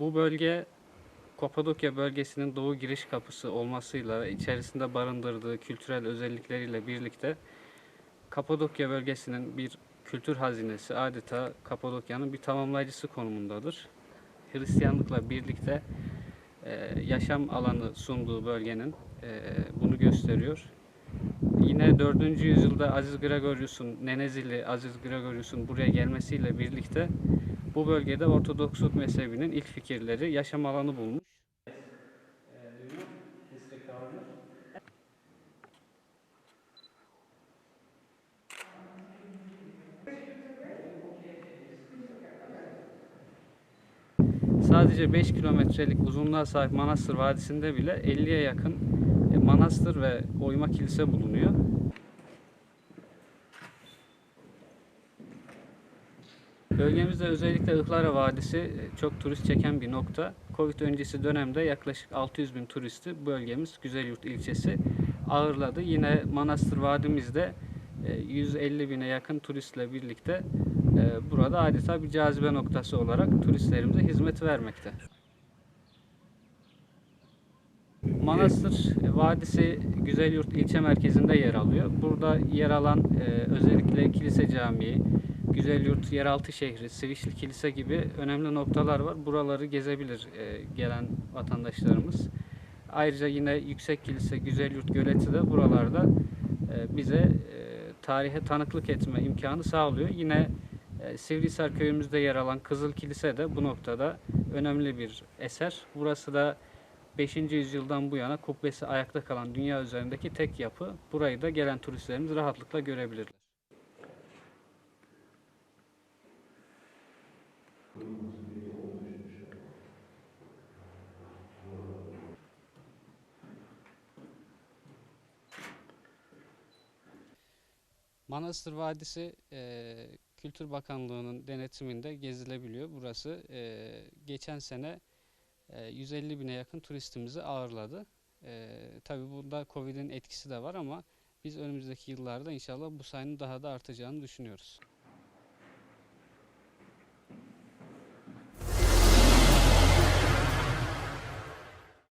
Bu bölge Kapadokya bölgesinin doğu giriş kapısı olmasıyla içerisinde barındırdığı kültürel özellikleriyle birlikte Kapadokya bölgesinin bir kültür hazinesi adeta Kapadokya'nın bir tamamlayıcısı konumundadır. Hristiyanlıkla birlikte e, yaşam alanı sunduğu bölgenin e, bunu gösteriyor. Yine 4. yüzyılda Aziz Gregorius'un, Nenezili Aziz Gregorius'un buraya gelmesiyle birlikte bu bölgede Ortodoksluk mezhebinin ilk fikirleri yaşam alanı bulmuş. Sadece 5 kilometrelik uzunluğa sahip Manastır Vadisi'nde bile 50'ye yakın manastır ve oyma kilise bulunuyor. Bölgemizde özellikle Ihlara Vadisi e, çok turist çeken bir nokta. Covid öncesi dönemde yaklaşık 600 bin turisti bölgemiz Güzelyurt ilçesi ağırladı. Yine Manastır Vadimizde e, 150 bine yakın turistle birlikte e, burada adeta bir cazibe noktası olarak turistlerimize hizmet vermekte. Manastır Vadisi Güzelyurt ilçe merkezinde yer alıyor. Burada yer alan e, özellikle Kilise Camii, Güzelyurt Yeraltı Şehri, Sivişli Kilise gibi önemli noktalar var. Buraları gezebilir e, gelen vatandaşlarımız. Ayrıca yine Yüksek Kilise, Güzelyurt Göleti de buralarda e, bize e, tarihe tanıklık etme imkanı sağlıyor. Yine e, Sivrihisar köyümüzde yer alan Kızıl Kilise de bu noktada önemli bir eser. Burası da 5. yüzyıldan bu yana kubbesi ayakta kalan dünya üzerindeki tek yapı. Burayı da gelen turistlerimiz rahatlıkla görebilirler. Manastır Vadisi e, Kültür Bakanlığı'nın denetiminde gezilebiliyor. Burası e, geçen sene 150 bine yakın turistimizi ağırladı. E, tabii bunda Covid'in etkisi de var ama biz önümüzdeki yıllarda inşallah bu sayının daha da artacağını düşünüyoruz.